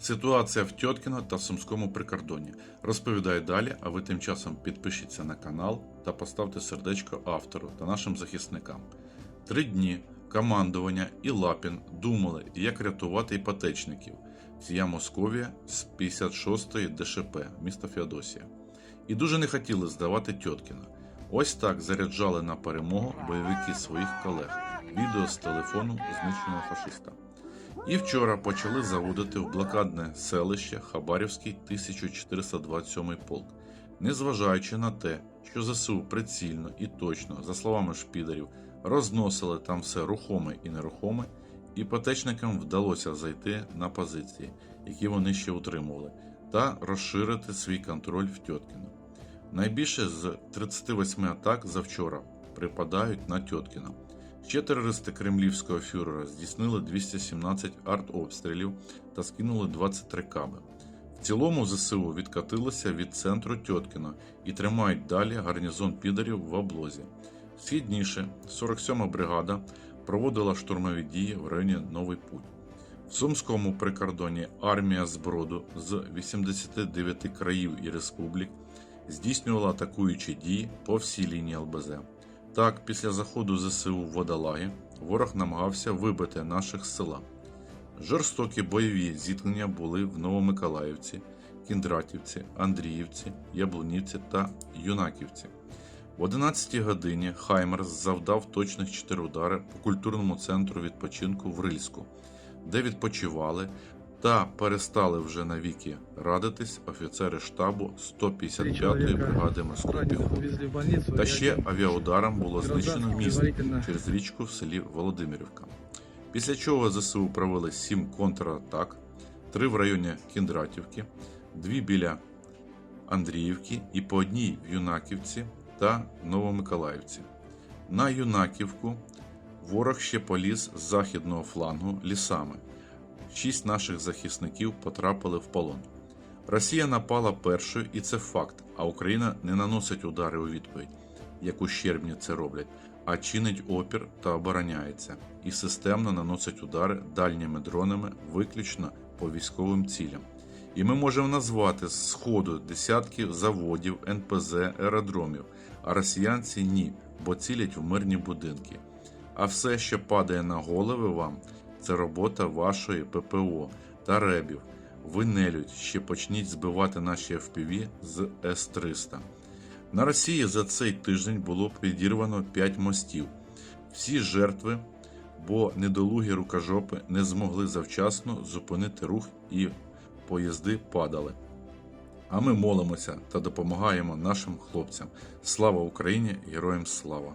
Ситуація в Тьоткіно та Сумському прикордонні. Розповідаю далі, а ви тим часом підпишіться на канал та поставте сердечко автору та нашим захисникам. Три дні командування і Лапін думали, як рятувати іпотечників. Сія Московія з 56-ї ДШП міста Феодосія. І дуже не хотіли здавати Тьоткіна. Ось так заряджали на перемогу бойовики своїх колег. Відео з телефону знищеного фашиста. І вчора почали заводити в блокадне селище Хабарівський 1427 полк, незважаючи на те, що ЗСУ прицільно і точно, за словами шпідерів, розносили там все рухоме і нерухоме, іпотечникам вдалося зайти на позиції, які вони ще утримували, та розширити свій контроль в Тьоткіно. Найбільше з 38 атак за вчора припадають на Тьоткіно. Ще терористи кремлівського фюрера здійснили 217 артобстрілів та скинули 23 каби. В цілому ЗСУ відкатилися від центру Тьоткіно і тримають далі гарнізон підарів в облозі. Східніше 47-ма бригада проводила штурмові дії в районі Новий Путь. В Сумському прикордоні армія зброду з 89 країв і республік здійснювала атакуючі дії по всій лінії ЛБЗ. Так, після заходу ЗСУ в водолаги ворог намагався вибити наших з села. Жорстокі бойові зіткнення були в Новомиколаївці, Кіндратівці, Андріївці, Яблунівці та Юнаківці. В 11 годині Хаймерс завдав точних 4 удари по культурному центру відпочинку в Рильську, де відпочивали та перестали вже навіки радитись офіцери штабу 155-ї бригади морської піхоти. Та ще авіаударом було знищено місто через річку в селі Володимирівка. Після чого ЗСУ провели 7 контратак, 3 в районі Кіндратівки, 2 біля Андріївки і по одній в Юнаківці та Новомиколаївці. На Юнаківку ворог ще поліз з західного флангу лісами. Шість наших захисників потрапили в полон. Росія напала першою, і це факт, а Україна не наносить удари у відповідь, як ущербні це роблять, а чинить опір та обороняється, і системно наносить удари дальніми дронами виключно по військовим цілям. І ми можемо назвати з сходу десятків заводів, НПЗ, аеродромів, а росіянці ні, бо цілять в мирні будинки. А все, що падає на голови вам, це робота вашої ППО та ребів. Ви нелюдь, ще почніть збивати наші FPV з С-300. На Росії за цей тиждень було підірвано 5 мостів. Всі жертви, бо недолугі рукожопи не змогли завчасно зупинити рух і поїзди падали. А ми молимося та допомагаємо нашим хлопцям. Слава Україні! Героям слава!